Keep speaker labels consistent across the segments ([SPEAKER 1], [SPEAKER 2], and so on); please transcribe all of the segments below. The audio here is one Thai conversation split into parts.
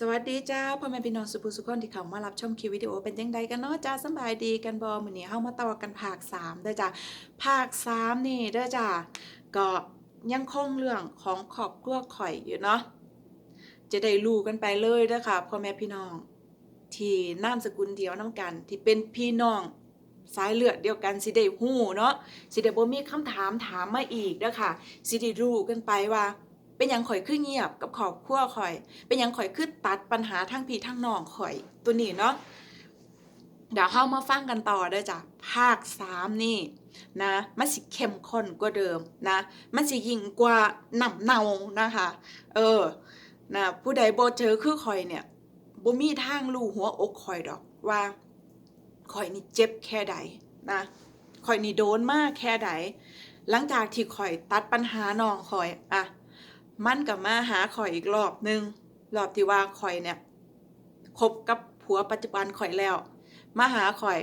[SPEAKER 1] สวัสดีจ้าพ่อแม่พี่น้องสุภุสุคนที่เข้ามารับชมคลิปวิดีโอเป็นยังไงกันเนาะจ้าสบายดีกันบ่มื้อนี้เฮามาต่อกันภาค3เด้อจ้าภาค3นี่เด้อจ้าก็ยังคงเรื่องของครอบครัวข่อยอยู่เนาะจะได้รู้กันไปเลยเด้อค่ะพ่อแม่พี่น้อง ที่นามสกุลเดียวนํกัน ที่เป็นพี่น้องสายเลือดเดียวกันสิได้ฮู้เนาะสิได้บ่มีคำถามถามมาอีกเด้อค่ะสิได้รู้กันไปว่า เป็นหยังข่อยคือเงียบกับครอบครัวข่อย เป็นหยังข่อยคือตัดปัญหาทั้งพี่ทั้งน้องข่อย ตัวนี้เนาะเดี๋ยวเฮามาฟังกันต่อเด้อจ้ะภาค3นี่นะมันสิเข้มข้นกว่าเดิมนะมันสิยิ่งกว่าหนำเนานะคะ เออนะผู้ใดโบเจอคือข่อยเนี่ยบ่มีทางรู้หัวอกข่อยดอกว่าข่อยนี่เจ็บแค่ใดนะข่อยนี่โดนมากแค่ใดหลังจากที่ข่อยตัดปัญหาน้องข่อยอะ มันกับมาหาข่อยอีกรอบหนึ่งรอบที่ว่าข่อยเนี่ยคบกับผัวปัจจุบันข่อยแล้ว มาหาข่อย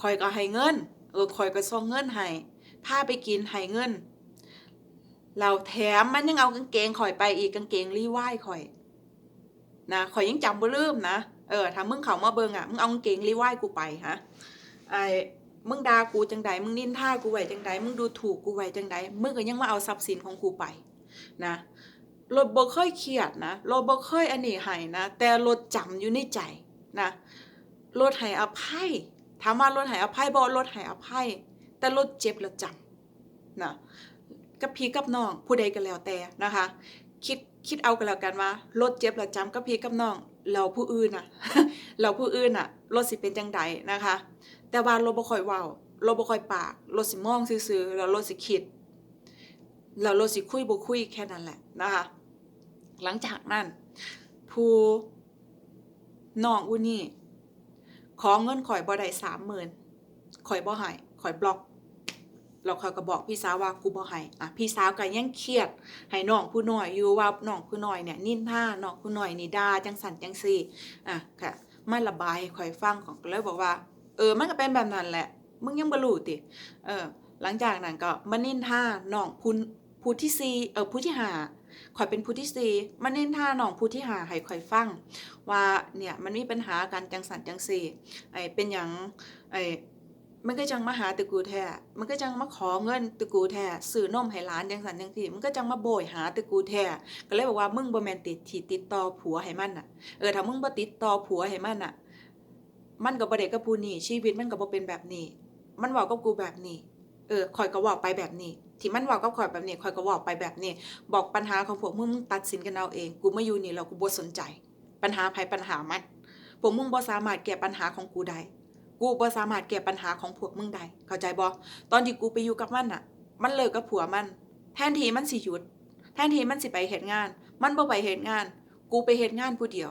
[SPEAKER 1] ข่อยก็ให้เงินเออข่อยก็ส่งเงินให้พาไปกินให้เงิน เราแถมมันยังเอากางเกงข่อยไปอีกกางเกงรีว่ายข่อย นะข่อยยังจำบ่ลืมนะเออถ้ามึงเข้ามาเบิงอะมึงเอากางเกงรีว่ายกูไปฮะไอ้มึงด่ากูจังใดมึงนินท่ากูไว้จังใดมึงดูถูกกูไว้จังใดมึงก็ยังมาเอาทรัพย์สินของกูไป นะรถบ่เคยเครียดนะรถบ่เคยอันนี้ให้นะแต่รถจำอยู่ในใจนะรถให้อภัยถามว่ารถให้อภัยบ่รถให้อภัย แต่รถเจ็บแล้วจำนะกับพี่กับน้องผู้ใดก็แล้วแต่นะคะ คิดคิดเอากันแล้วกันว่ารถเจ็บแล้วจำกับพี่กับน้องเราผู้อื่นน่ะเราผู้อื่นน่ะรถสิเป็นจังใดนะคะ แต่ว่ารถบ่ค่อยเว้ารถบ่ค่อยปากรถสิมองซื่อๆแล้วรถสิคิด เราโลสิคุยบ่คุยแค่นั้นแหละนะคะ หลังจากนั้น ผู้น้องอุนี่ขอเงินข่อยบ่ได้สามหมื่นข่อยบ่ให้ข่อยบล็อกแล้วข่อยก็บอกพี่สาวว่ากูบ่ให้อะพี่สาวก็ยังเครียดให้น้องผู้น้อยอยู่ว่าน้องผู้น้อยเนี่ยนินท่าน้องผู้น้อยนี่ด่าจังสันจังซี่อะค่ะมาระบายให้ข่อยฟังของก็เลยบอกว่า เออมันก็เป็นแบบนั้นแหละ มึงยังบ่รู้ติเออหลังจากนั้นก็มานินท่าน้องผู้ ผู้ที่สี่เออผู้ที่ห้าข่อยเป็นผู้ที่สี่มานินท่าน้องผู้ที่หาให้ข่อยฟัง ว่าเนี่ยมันมีปัญหากันจังสันจังสี่ไอ้เป็นหยังไอ้มันก็จังมาหาตะกูแท้ มันก็จังมาขอเงินตะกูแท้ซื้อนมให้หลานจังสันจังสี่มันก็จังมาโบยหาตะกูแท้ก็เลยบอกว่ามึงบ่แมนติดที่ติดต่อผัวให้มันน่ะ เออถ้ามึงบ่ติดต่อผัวให้มันน่ะ มันก็บ่ได้กับผู้นี้ชีวิตมันก็บ่เป็นแบบนี้ มันเว้ากับกูแบบนี้ เออข่อยก็เว้าไปแบบนี้ ที่มันเว้ากับข่อยแบบนี้ข่อยก็เว้าไปแบบนี้ บอกปัญหาของพวกมึงมึงตัดสินกันเอาเอง กูมาอยู่นี่แล้วกูบ่สนใจ ปัญหาภัยปัญหามันพวกมึงบ่สามารถแก้ปัญหาของกูได้ กูบ่สามารถแก้ปัญหาของพวกมึงได้ เข้าใจบ่ตอนที่กูไปอยู่กับมันน่ะ มันเลิกกับผัวมัน แทนที่มันสิหยุด แทนที่มันสิไปเฮ็ดงาน มันบ่ไปเฮ็ดงาน กูไปเฮ็ดงานผู้เดียว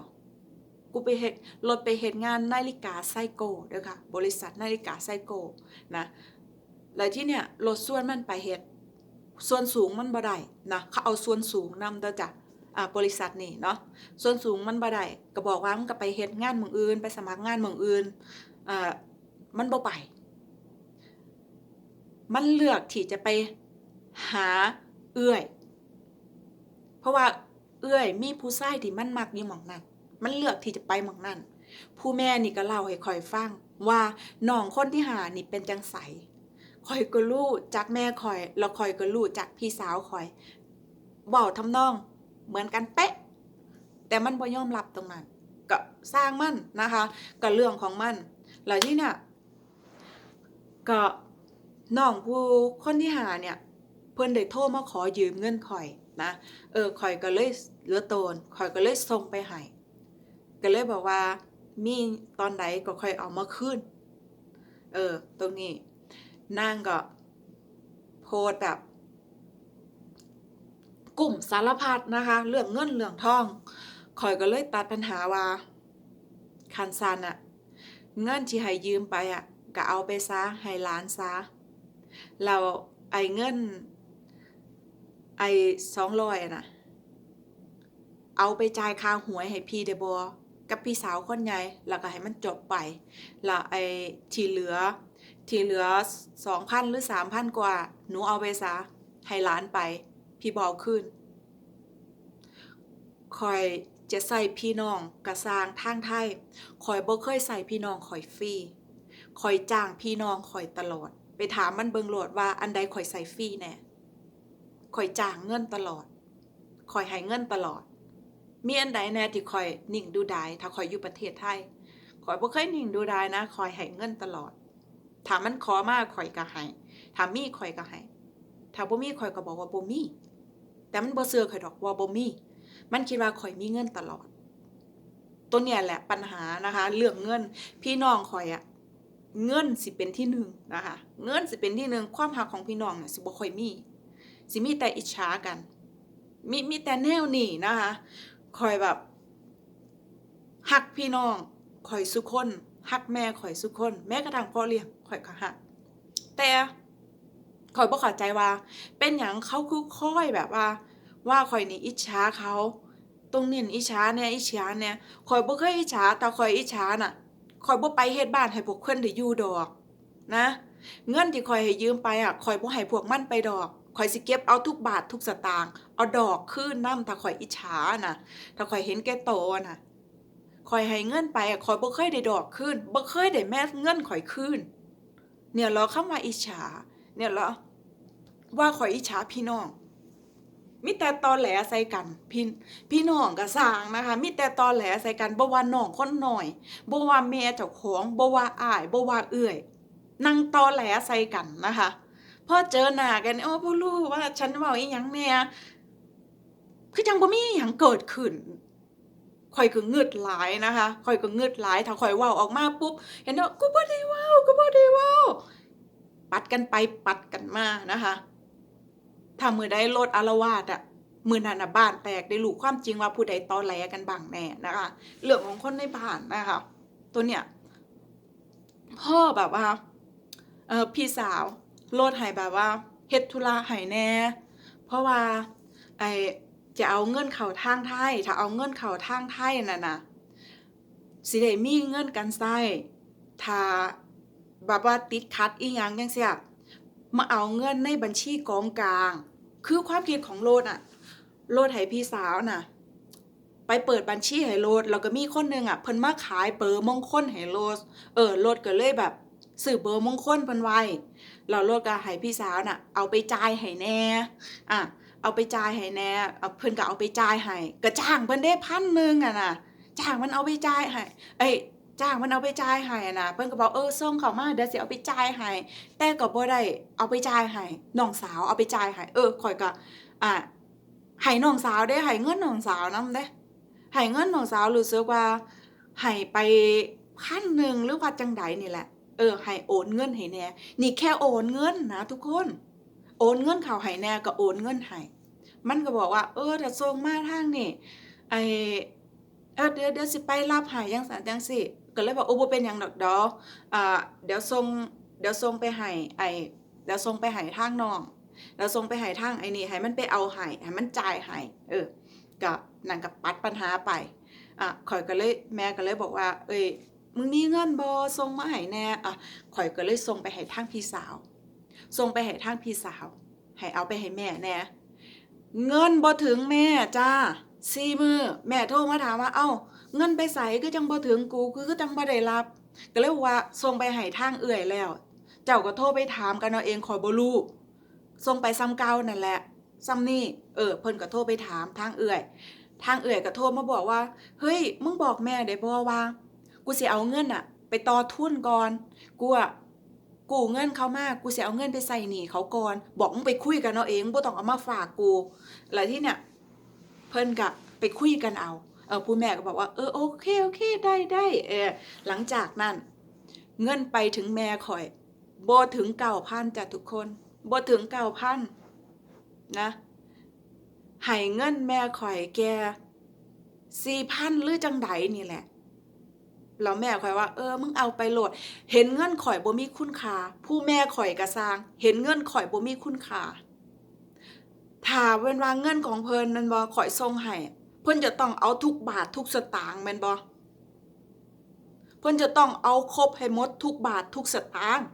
[SPEAKER 1] กูไปเฮ็ดรถไปเฮ็ดงานนาฬิกาไซโก้เด้อค่ะ บริษัทนาฬิกาไซโก้นะแล้วที่เนี่ยรถส่วนมันไปเฮ็ด ส่วนสูงมันบ่ได้นะเขาเอาส่วนสูงนำเด้อจ้ะอ่าบริษัทนี่เนาะส่วนสูงมันบ่ได้ก็บอกว่ามันก็ไปเฮ็ดงานหม่องอื่น ไปสมัครงานหม่องอื่นอ่ามันบ่ไป มันเลือกที่จะไปหาเอื้อย เพราะว่าเอื้อยมีผู้ชายที่มันมักอยู่หม่องนั้น มันเลือกที่จะไปหม่องนั้น ผู้แม่นี่ก็เล่าให้ข่อยฟังว่าน้องคนที่หานี่เป็นจังไส ข่อยก็รู้จากแม่ข่อย แล้วข่อยก็รู้จากพี่สาวข่อยเว้าทำนองเหมือนกันเป๊ะ แต่มันบ่ยอมรับตรงนั้น ก็สร้างมันนะคะก็เรื่องของมันแล้วที่เนี่ยก็น้องผู้คนที่หาเนี่ย เพิ่อนได้โทรมาขอยืมเงินข่อยนะเออข่อยก็เลยเหลือโตนข่อยก็เลยส่งไปให้ก็เลยบอกว่ามีตอนใดก็คอยเอามาคืนเออ ตรงนี้ นางก็โพสแบบกลุ่มสารพัดนะคะ เรื่องเงินเรื่องทองข่อยก็เลยตัดปัญหาว่าคันซันอะเงินที่ให้ยืมไปอะก็เอาไปซะให้หลานซะเราไอ้เงินไอ้สองร้อยนะเอาไปจ่ายค่าหวยให้พี่เดบอกับพี่สาวคนใหญ่แล้วก็ให้มันจบไปแล้วไอ้ที่เหลือ ที่เหลือสองพันหรือสามพันกว่า หนูเอาไปซะให้หลานไป พี่บอาขึ้นคอยจะใส่พี่น้องกระสร้างทางไทยข่อยบ่เคยใส่พี่น้องข่อยฟรีข่อยจ้างพี่น้องข่อยตลอด ไปถามมันเบิงโหลดว่าอันใดข่อยใส่ฟรีแน่ข่อยจ้างเงินตลอดข่อยให้เงินตลอด มีอันใดแน่ที่ข่อยนิ่งดูดายถ้าข่อยอยู่ประเทศไทยข่อยบ่เคยนิ่งดูดายนะข่อยให้เงินตลอด ถามมันขอมาข่อยก็ให้ถามมีข่อยก็ให้ถ้าบ่มีข่อยก็บอกว่าบ่มี แต่มันบ่เชื่อข่อยดอกว่าบ่มี มันคิดว่าข่อยมีเงินตลอด ตัวเนี่ยแหละปัญหานะคะ เรื่องเงิน พี่น้องข่อยอะเงินสิเป็นที่หนึ่งนะคะ เงินสิเป็นที่หนึ่งความหักของพี่น้องเนี่ยสิบ่ค่อยมี สิมีแต่อิจฉากัน มีมีแต่แนวนี้นะคะข่อยแบบหักพี่น้องข่อยสุคน หักแม่ข่อยสุคน แม้กระทั่งพ่อเลี้ยงข่อยก็หัก แต่ข่อยบ่เข้าใจว่า เป็นหยังเขาคือค่อยแบบว่า ว่าข่อยนี่อิจฉาเขา ตรงนี้อิจฉาเนี่ยอิจฉาเนี่ยข่อยบ่เคยอิจฉาแต่ข่อยอิจฉาน่ะข่อยบ่ไปเฮ็ดบ้านให้พวกเพิ่นได้อยู่ดอก นะ เงินที่ข่อยให้ยืมไปอะข่อยบ่ให้พวกมันไปดอกข่อยสิเก็บเอาทุกบาททุกสตางค์เอาดอกคืนนำถ้าข่อยอิจฉาน่ะถ้าข่อยเห็นแก่โตน่ะ ข่อยให้เงินไปอะข่อยบ่เคยได้ดอกคืนบ่เคยได้แม้เงินข่อยคืนเนี่ยเหรอคำว่าอิจฉา เนี่ยเหรอว่าข่อยอิจฉาพี่น้องมีแต่ตอแหลใส่กัน พี่พี่น้องก็สร้างนะคะมีแต่ตอแหลใส่กันบ่ว่าน้องคนหน่อยบ่ว่าแม่เจ้าของบ่ว่าอ้ายบ่ว่าเอื้อยนั่งตอแหลใส่กันนะคะพอเจอหน้ากันโอ้บ่อรู้ว่าฉันเว้าอีหยังแหน่คือจังบ่มีหยังเกิดขึ้น ข่อยก็เงึดหลายนะคะข่อยก็เงึดหลายถ้าข่อยว้าออกมาปุ๊บเห็นว่ากูบ่ได้ว้ากูบ่ได้ว้าปัดกันไปปัดกันมานะคะถ้ามือได้รถอารวาสอะมือนันน่ะบ้านแตกได้รู้ความจริงว่าผู้ใดตอแหลกันบ้างแน่นะคะเรื่องของคนในบ้านนะคะตัวเนี้ยพ่อแบบว่าเออพี่สาวโลดให้แบบว่าเฮ็ดธุระให้แน่ เพราะว่าไอ จะเอาเงินเข้าทางไทยถ้าเอาเงินเข้าทางไทยน่ะนะสิได้มีเงินกันใช้ถ้าแบบว่าติดขัดอีหยังจังซี่มาเอาเงินในบัญชีกองกลาง คือความคิดของโลดอะโลดให้พี่สาวน่ะ ไปเปิดบัญชีให้โลดแล้วก็มีคนหนึงอะเพิ่นมาขายเบอร์มงคลให้โลดเออโลดก็เลยแบบซื้อเบอร์มงคลเพิ่นไว้แล้วโลดก็ให้พี่สาวน่ะ เอาไปจ่ายให้แน่อะ เอาไปจ่ายให้แน่เอาเพิ่นก็เอาไปจ่ายให้ก็จ้างเพิ่นได้พันหนึ่งอะนะจ้างมันเอาไปจ่ายให้เอ้ยจ้างมันเอาไปจ่ายให้นะเพิ่นก็บอกเออส่งเขามาเดี๋ยวสิเอาไปจ่ายให้แต่ก็บ่ได้เอาไปจ่ายให้น้องสาวเอาไปจ่ายให้เออข่อยก็อ่าให้น้องสาวเด้ให้เงินน้องสาวนำเด้ให้เงินน้องสาวรู้สึกว่าให้ไปพันหนึ่งหรือว่าจังใดนี่แหละเออให้โอนเงินให้แน่นี่แค่โอนเงินนะทุกคน โอนเงินเขาให้แน่ก็โอนเงินให้มันก็บอกว่า เออถ้าส่งมาทางนี่ไอเออเดี๋ยวเดี๋ยวสิไปรับให้จังซั่นจังซี่ก็เลยบอกโอ้บ่เป็นหยังดอกดออ่าเดี๋ยวส่งเดี๋ยวส่งไปให้ไอเดี๋ยวส่งไปให้ทางน้องเดี๋ยวส่งไปให้ทางไอ้นี่ให้มันไปเอาให้ให้มันจ่ายให้เออก็นั่นก็ปัดปัญหาไปอะข่อยก็เลยแม่ก็เลยบอกว่า เอ้ยมึงมีเงินบ่ส่งมาให้แน่อะข่อยก็เลยส่งไปให้ทางพี่สาว ส่งไปให้ทางพี่สาว ให้เอาไปให้แม่แน่เงินบ่ถึงแม่จ้าสี่มือแม่โทรมาถามว่า เอ้า เงินไปไสคือจังบ่ถึงกูคือคือจังบ่ได้รับ ก็เลยว่าส่งไปให้ทางเอื่อยแล้ว เจ้าก็โทรไปถามกันเอาเองขอยบ่รู้ส่งไปซ้ำเก่านั่นแหละซ้ำนี่เออเพิ่นก็โทรไปถามทางเอื่อย ทางเอื่อยก็โทรมาบอกว่า เฮ้ยมึงบอกแม่ได้บ่ว่า กูสิเอาเงินอะไปต่อทุนก่อน กูอะ กูเงินเขามากกูเสิเอาเงินไปใส่หนีเขาก่อนบอกมึงไปคุยกันเอาเองบ่ต้องเอามาฝากกูแล้วที่เนี่ยเพิ่นก็ไปคุยกันเอาเออผู้แม่ก็บอกว่าเออโอเคโอเคได้ได้เออหลังจากนั้นเงินไปถึงแม่ข่อยบ่ถึงเก้าพันจ้ะทุกคนบ่ถึงเก้าพันนะให้เงินแม่ข่อยแกสี่พันหรือจังใดนี่แหละ แล้วแม่ข่อยว่า เออมึงเอาไปโหลด เห็นเงินข่อยบ่มีคุณค่าผู้แม่ข่อยกระซาง เห็นเงินข่อยบ่มีคุณค่าถ้าเว้นว่าเงินของเพิ่นนั่นบ่ข่อยส่งให้เพิ่นจะต้องเอาทุกบาททุกสตางค์แม่นบ่เพิ่นจะต้องเอาครบให้หมดทุกบาททุกสตางค์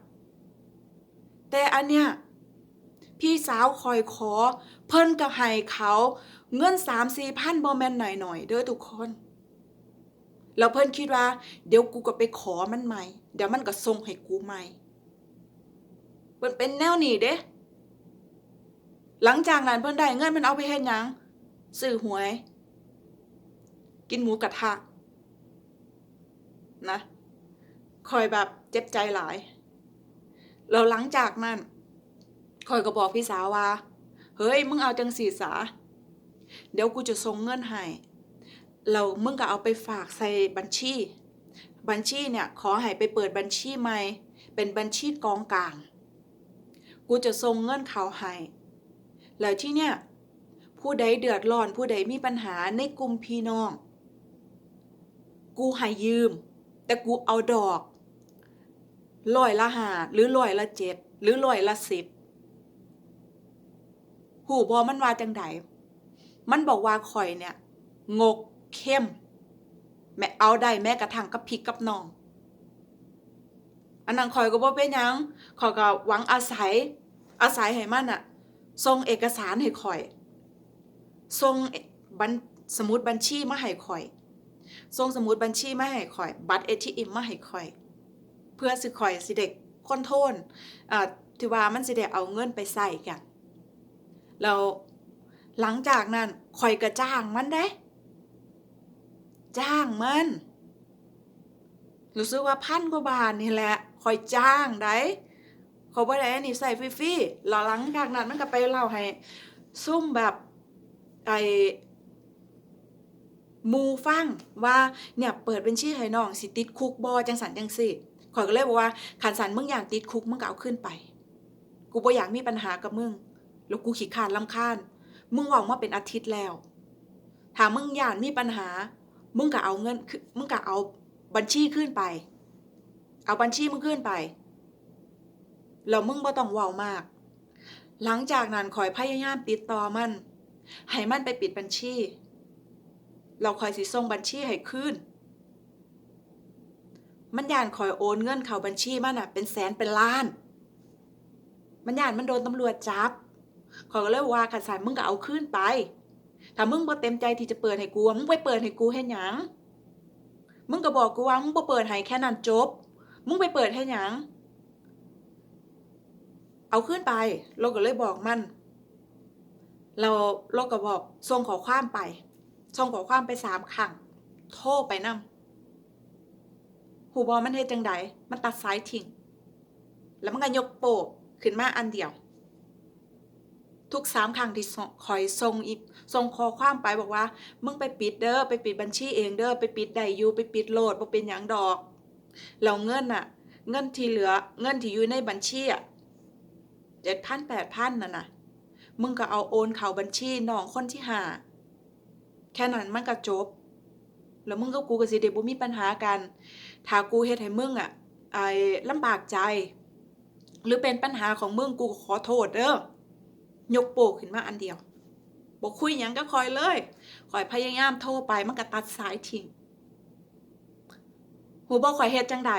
[SPEAKER 1] แต่อันเนี้ยพี่สาวคอยขอ เพิ่นก็ให้เขาเงินสามสี่พันบอแมนหน่อยหน่อยๆเด้อทุกคน แล้วเพิ่นคิดว่า เดี๋ยวกูก็ไปขอมันใหม่ เดี๋ยวมันก็ส่งให้กูใหม่เพิ่นเป็นแนวนี้เด้หลังจากนั้นเพิ่นได้เงินมันเอาไปเฮ็ดหยังซื้อหวย กินหมูกระทะนะคอยแบบเจ็บใจหลายแล้วหลังจากนั้นคอยก็บอกพี่สาวว่า เฮ้ย มึงเอาจังสีสา เดี๋ยวกูจะส่งเงินให้ เรามึงก็เอาไปฝากใส่บัญชี บัญชีเนี่ยขอให้ไปเปิดบัญชีใหม่ เป็นบัญชีกองกลาง กูจะส่งเงินเขาให้ แล้วที่เนี่ยผู้ใดเดือดร้อนผู้ใดมีปัญหาในกลุ่มพี่น้อง กูให้ยืม แต่กูเอาดอกร้อยละห้าหรือร้อยละเจ็ดหรือร้อยละสิบหูบอมันว่าจังใดมันบอกว่าข่อยเนี่ย งก เข้ม แม่เอาได้แม้กระทั่งกับพริกกับน้อง อันนั้นข่อยก็บ่เป็นหยังข่อยก็หวังอาศัย อาศัยให้มันอะส่งเอกสารให้ข่อยส่งบัญสมุดบัญชีมาให้ข่อยส่งสมุดบัญชีมาให้ข่อย บัตร ATM มมาให้ข่อย เพื่อสิข่อยสิเด็กคอนโทรลอ่าที่ว่ามันสิได้เอาเงินไปใส่กันแล้วหลังจากนั้นข่อยก็จ้างมันได้ จ้างมันรู้สึกว่าพันกว่าบาทนี่แหละข่อยจ้างได้เขาบ่ได้อันนี้ใส่ฟรีๆแล้วหลังจากนั้นมันก็ไปเล่าให้ซุ่มแบบไอหมูฟังว่าเนี่ยเปิดเป็นชื่อให้น้องสิติดคุกบอจังสันจังสิข่อยก็เลยบอกว่าขันสันมึงอยากติดคุกมึงก็เอาขึ้นไป กูบ่อยากมีปัญหากับมึงแล้วกูขี้ขานลำคาญมึงหวังมาเป็นอาทิตย์แล้วถ้ามึงอยากมีปัญหา มึงก็เอาเงินมึงก็เอาบัญชีขึ้นไป เอาบัญชีมึงขึ้นไปแล้วมึงบ่ต้องเว้ามาก หลังจากนั้นข่อยพยายามติดต่อมัน ให้มันไปปิดบัญชี เราคอยสิส่งบัญชีให้คืนมันย่านคอยโอนเงินเข้าบัญชีมันอะ เป็นแสนเป็นล้าน มันย่านมันโดนตำรวจจับขอยก็เลยว่าขันสายมึงก็เอาคืนไป ถ้ามึงบ่เต็มใจที่จะเปิดให้กูมึงไปเปิดให้กูเฮ็ดหยังมึงก็บอกกูว่ามึงบ่เปิดให้แค่นั้นจบ มึงไปเปิดให้หยังเอาขึ้นไปเราก็เลยบอกมัน เราเราก็บอกส่งขอความไปส่งขอความไปสามครั้งโทรไปนำหูบอมันเฮ็ดจังใดมันตัดสายทิ้งแล้วมันก็ยกโปะขึ้นมาอันเดียว ทุกสามครั้งที่คอยส่งอีกส่งขอความไปบอกว่า มึงไปปิดเด้อไปปิดบัญชีเองเด้อไปปิดได้อยู่ไปปิดโหลดบ่เป็นหยังดอกแล้วเงินน่ะเงินที่เหลือเงินที่อยู่ในบัญชีอะเจ็ดพันแปดพันน่ะนะมึงก็เอาโอนเข้าบัญชีน้องคนที่หาแค่นั้นมันก็จบ แล้วมึงกับกูก็สิได้บ่มีปัญหากันถ้ากูเฮ็ดให้มึงอะไอ้ลำบากใจ หรือเป็นปัญหาของมึงกูขอโทษเด้อ ยกโปกขึ้นมาอันเดียวบอกคุยยังก็คอยเลยคอยพยายามโทรไปมันก็ตัดสายทิ้งหูบอกคอยเฮ็ดจังใด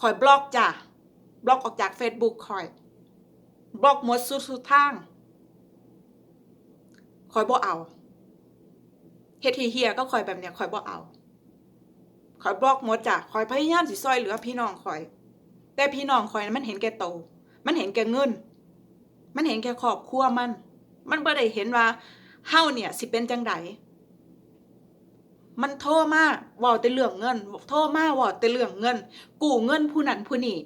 [SPEAKER 1] คอยบล็อกจ้ะบล็อกออกจาก Facebook คอย บล็อกหมดสุดสุดทางคอยบ่เอาเฮ็ดเฮียก็คอยแบบเนี้ยคอยบ่เอาคอยบล็อกหมดจ้ะคอยพยายามสิซอยเหลือพี่น้องคอย แต่พี่น้องคอยนั้นมันเห็นแก่โต มันเห็นแก่เงิน มันเห็นแค่ครอบครัวมัน มันบ่ได้เห็นว่าเฮาเนี่ยสิเป็นจังไดมันโทรมาว้าแต่เรื่องเงิน โทรมาว้าแต่เรื่องเงิน กู้เงินผู้นั้นผู้นี้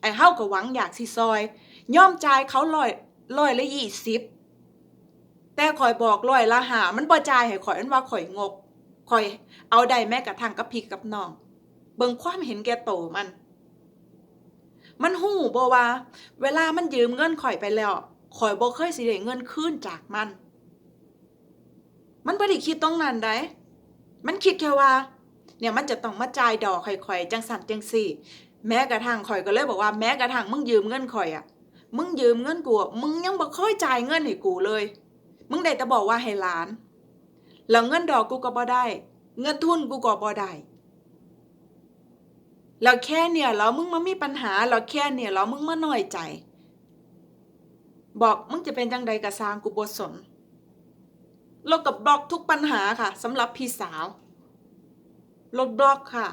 [SPEAKER 1] ไอ้เฮาก็หวังอยากสิซอย ย่อมจ่ายเขาร้อยร้อยละยี่สิบแต่ข่อยบอกร้อยละหามันบ่จ่ายให้ข่อยอันว่าข่อยงกข่อยเอาได้แม้กระทั่งกับพี่กับน้อง เบิ่งความเห็นแก่โตมัน มันหู้บ่ว่า เวลามันยืมเงินข่อยไปแล้วข่อยบ่เคยสิได้เงินคืนจากมัน มันบ่ได้คิดตรงนั้นได้มันคิดแค่ว่า เนี่ยมันจะต้องมาจ่ายดอกข่อยๆจังสั่นจังสี่ แม้กระทั่งข่อยก็เลยบอกว่าแม้กระทั่งมึงยืมเงินข่อยอะมึงยืมเงินกูมึงยังบ่เคยจ่ายเงินให้กูเลย มึงได้แต่บอกว่าให้หลาน แล้วเงินดอกกูก็บ่ได้ เงินทุนกูก็บ่ได้ แล้วแค่เนี่ยแล้วมึงมามีปัญหาแล้วแค่เนี่ยแล้วมึงมาน้อยใจ บอกมึงจะเป็นจังใดกะสร้างกูบสนล้วกับบล็อกทุกปัญหาค่ะสำหรับพี่สาวลดบล็อกค่ะ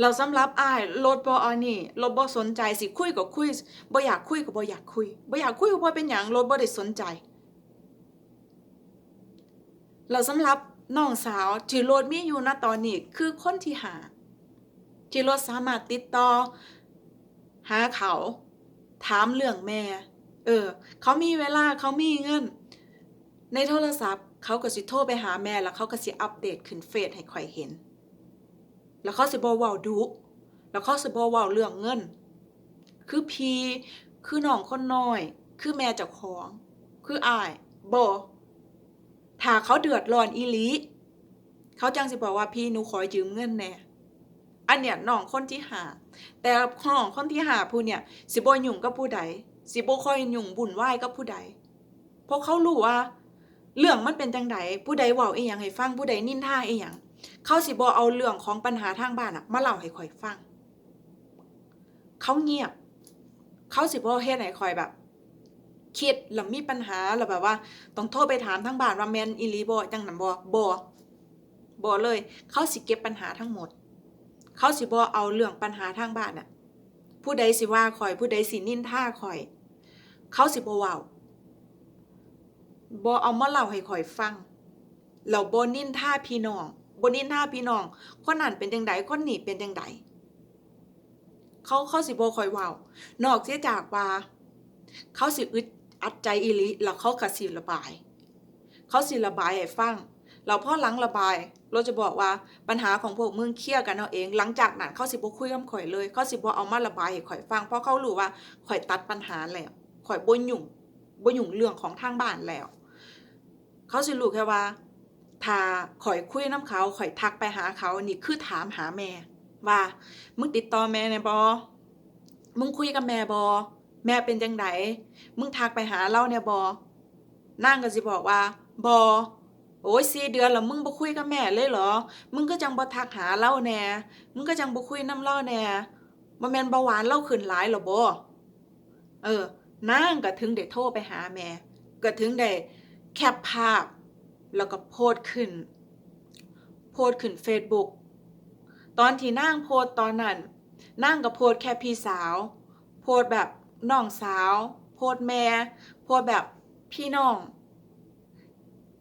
[SPEAKER 1] เราสำหรับอ้ายลดบ่อันนี้ลดบ่สนใจสิคุยก็คุยบ่อยากคุยก็บ่อยากคุยบ่อยากคุยก็บ่เป็นหยังลดบ่ได้สนใจ เราสำหรับน้องสาวที่โลดมีอยู่ณตอนนี้คือคนที่หา ที่โลดสามารถติดต่อหาเขา ถามเรื่องแม่ เออ เขามีเวลาเขามีเงิน ในโทรศัพท์ เขาก็สิโทรไปหาแม่แล้วเขาก็สิอัปเดตขึ้นเฟซให้ข่อยเห็น แล้วเขาสิบ่เว้าดุแล้วเขาสิบ่เว้าเรื่องเงิน คือพีคือน้องคนน้อย คือแม่เจ้าของ คืออายบ่ถ้าเขาเดือดร้อนอีลี เขาจังสิบอกว่าพี่หนูขอยืมเงินแน่ อันเนี้ยน้องคนที่หา แต่น้องคนที่หาผู้เนี่ย สิบ่ยุ่งกับผู้ใดสิบ่ค่อยยุ่งบุ่นวายกับผู้ใดเพราะเขารู้ว่า เรื่องมันเป็นจังไดผู้ใดเว้าอีหยังให้ฟังผู้ใดนินท่าอีหยังเขาสิบ่เอาเรื่องของปัญหาทางบ้านอะมาเล่าให้ข่อยฟัง เขาเงียบ เขาสิบ่เฮ็ดให้ข่อยแบบคิดแล้วมีปัญหาแล้วแบบว่า ต้องโทรไปถามทางบ้านว่าแมนอีหลีบ่จังนั้นบ่บ่บ่เลย เขาสิเก็บปัญหาทั้งหมด เขาสิบ่เอาเรื่องปัญหาทางบ้านน่ะ ผู้ใดสิว่าข่อย ผู้ใดสินินท่าข่อย เขาสิบ่เว้าบ่เอามาเล่าให้ข่อยฟังแล้วบ่นินท่าพี่น้องบ่นินท่าพี่น้องคนนั้นเป็นจังไดคนนี้เป็นจังไดเขาเขาสิบ่คอยเว้านอกเสียจากว่า เขาสิอึดอัดใจอีหลีแล้วเขาก็สิระบาย เขาสิระบายให้ฟังแล้วพอหลังระบาย เราจะบอกว่าปัญหาของพวกมึงเคลียร์กันเอาเอง หลังจากนั้นเขาสิบ่คุยกับข่อยเลยเขาสิบ่เอามาระบายให้ข่อยฟัง เพราะเขารู้ว่าข่อยตัดปัญหาแล้วข่อยบ่ยุ่งบ่ยุ่งเรื่องของทางบ้านแล้ว เขาสิรู้แค่ว่า ถ้าข่อยคุยน้ำเขาข่อยทักไปหาเขานี่คือถามหาแม่ ว่ามึงติดต่อแม่แน่บ่มึงคุยกับแม่บ่แม่เป็นจังไดมึงทักไปหาเราเนี่ยบ่นางก็สิบอกว่าบ่ โอ้ยสี่เดือนแล้วมึงบ่คุยกับแม่เลยเหรอ มึงก็จังบ่ทักหาเราแน่ มึงก็จังบ่คุยน้ำเราแน่บ่แม่นเบาหวานเราขึ้นหลายเหรอบ่เออนางก็ถึงได้โทรไปหาแม่ก็ถึงได้แคปภาพ แล้วก็โพสต์ขึ้น โพสต์ขึ้น Facebook ตอนที่นางโพสต์ตอนนั้นนางก็โพสต์แค่พี่สาว โพสต์แบบน้องสาว โพสต์แม่ โพสต์แบบพี่น้อง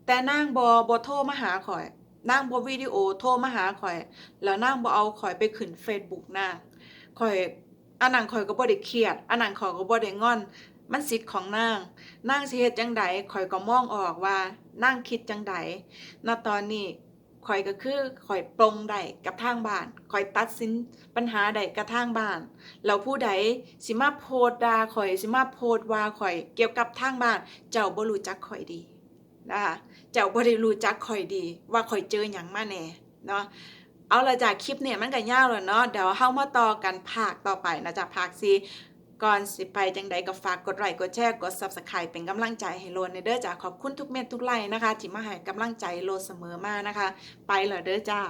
[SPEAKER 1] แต่นางบอบอโทรมาหาข่อยนางบอวิดีโอโทรมาหาข่อย แล้วนางบอเอาข่อยไปขึ้น Facebook นางข่อยอันนั้นข่อยก็บ่ได้เครียดอันนั้นข่อยก็บ่ได้งอน มันสิทธิ์ของนาง นางสิเฮ็ดจังใดข่อยก็มองออกว่านางคิดจังใดณตอนนี้ข่อยก็คือข่อยปลงได้กับทางบ้านข่อยตัดสินปัญหาได้กับทางบ้านแล้วผู้ใดสิมาโพสต์ด่าข่อยสิมาโพสต์ว่าข่อยเกี่ยวกับทางบ้าน เจ้าบ่รู้จักข่อยดีนะคะ เจ้าบ่ได้รู้จักคอยดี ว่าคอยเจออย่างมาแน่เนาะเอาละจากคลิปเนี่ยมันก็ยาวแล้วเนาะเดี๋ยวเฮามาต่อกันภาคต่อไปนะจ๊ะภาคซีก่อนสิไปจังใดก็ฝากกดไลค์กดแชร์กด Subscribe เป็นกำลังใจให้โลนในเด้อจ้าขอบคุณทุกเม็ดทุกไลค์นะคะที่มาให้กำลังใจโลนเสมอมานะคะ ไปเหรอเด้อจ้า